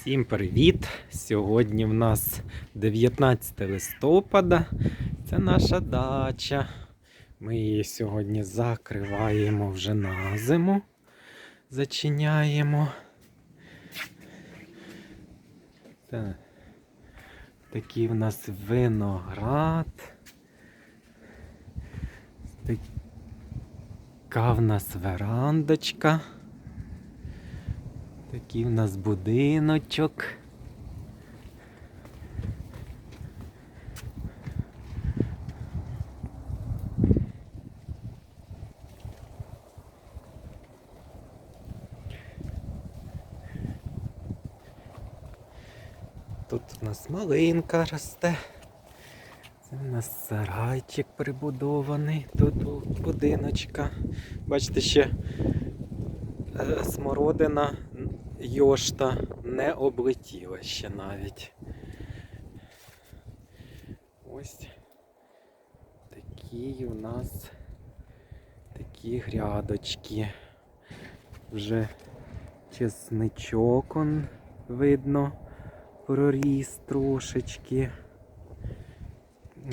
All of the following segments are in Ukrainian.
Всім привіт! Сьогодні в нас 19 листопада. Це наша дача. Ми її сьогодні закриваємо вже на зиму. Зачиняємо. Та- Такий в нас виноград. Така в нас верандочка. Такий в нас будиночок. Тут у нас малинка росте. Це у нас сарайчик прибудований тут будиночка. Бачите, ще е, смородина йошта не облетіла ще навіть. Ось такі у нас такі грядочки. Вже чесничок он видно проріс трошечки.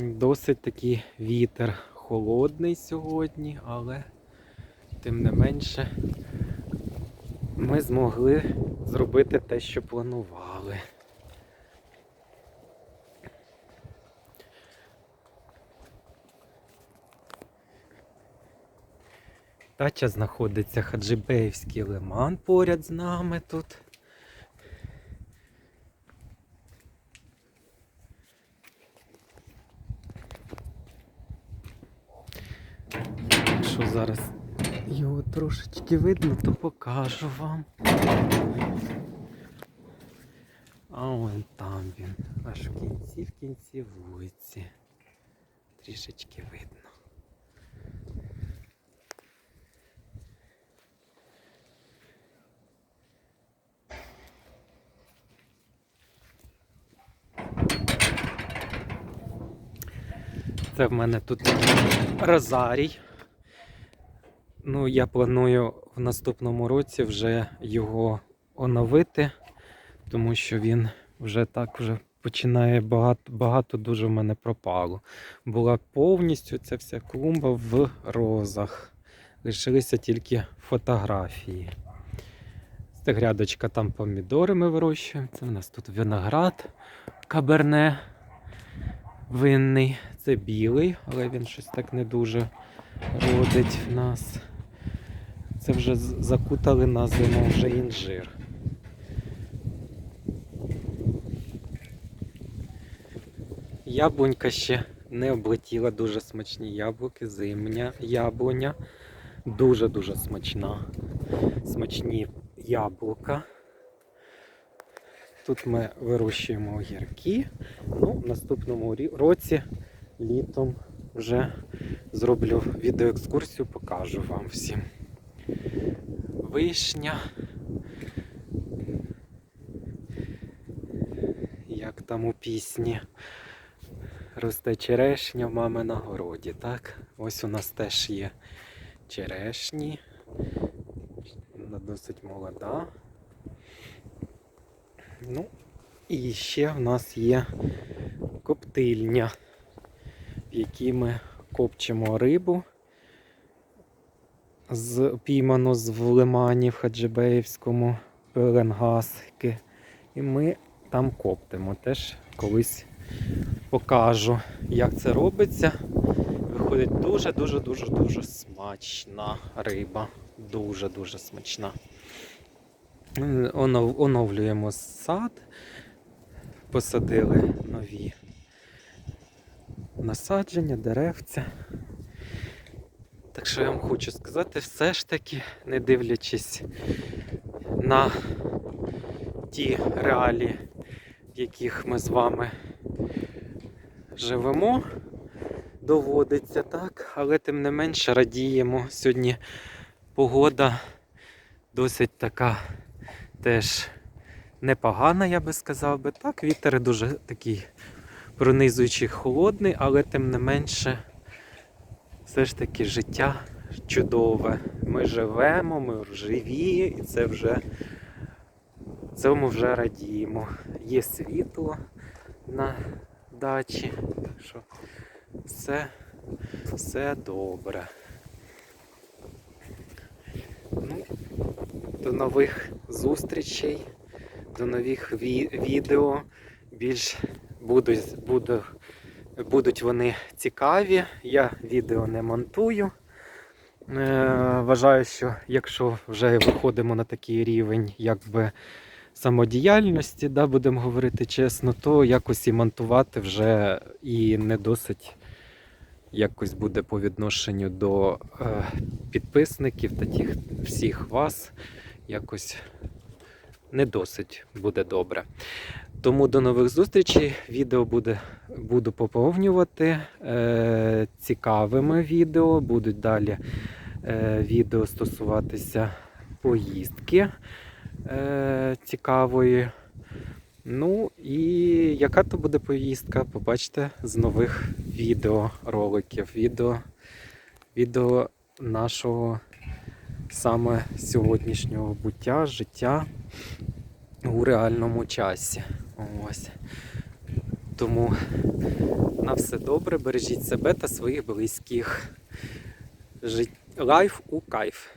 Досить такий вітер холодний сьогодні, але тим не менше ми змогли зробити те, що планували. Дача знаходиться Хаджибеївський лиман поряд з нами тут. Якщо зараз його трошечки видно, то покажу вам. А вон там він, аж в кінці, в кінці вулиці. Трішечки видно. Це в мене тут розарій. Ну, я планую в наступному році вже його оновити, тому що він вже так вже починає багато, багато дуже в мене пропало. Була повністю ця вся клумба в розах. Лишилися тільки фотографії. Це грядочка, там помідори ми вирощуємо. Це в нас тут виноград каберне винний. Це білий, але він щось так не дуже родить в нас. Це вже закутали на зиму вже інжир. Яблунька ще не облетіла, дуже смачні яблуки, зимня яблуня. Дуже-дуже смачна. Смачні яблука. Тут ми вирощуємо огірки. Ну, в наступному році літом вже зроблю відеоекскурсію, покажу вам всім. Вишня. Як там у пісні. Росте черешня в мами на городі, так? Ось у нас теж є черешні. Вона досить молода. Ну, і ще в нас є коптильня, в якій ми копчимо рибу, з, пійману з лимані в Хаджибеївському Пеленгаски. І ми там коптимо. Теж колись покажу, як це робиться. Виходить дуже-дуже-дуже дуже смачна риба. Дуже-дуже смачна. Онов- Оновлюємо сад, посадили нові насадження, деревця. Так що я вам хочу сказати, все ж таки, не дивлячись на ті реалії, в яких ми з вами живемо, доводиться так, але тим не менше радіємо. Сьогодні погода досить така теж непогана, я би сказав би. Так, вітер дуже такий пронизуючий холодний, але тим не менше, все ж таки життя чудове. Ми живемо, ми живі, і це вже цьому вже радіємо. Є світло на дачі, що все, все добре. Ну, до нових зустрічей, до нових ві- відео. Більш будуть, буду, будуть вони цікаві. Я відео не монтую. Е, вважаю, що якщо вже виходимо на такий рівень якби самодіяльності, да, будемо говорити чесно, то якось і монтувати вже і не досить якось буде по відношенню до е, підписників та тих всіх вас якось не досить буде добре. Тому до нових зустрічей. Відео буде, буду поповнювати е, цікавими відео. Будуть далі е, відео стосуватися поїздки е, цікавої. Ну і яка то буде поїздка, побачите з нових відеороликів. Відео, відео нашого саме сьогоднішнього буття, життя у реальному часі. Ось. Тому на все добре, бережіть себе та своїх близьких. Лайф у кайф.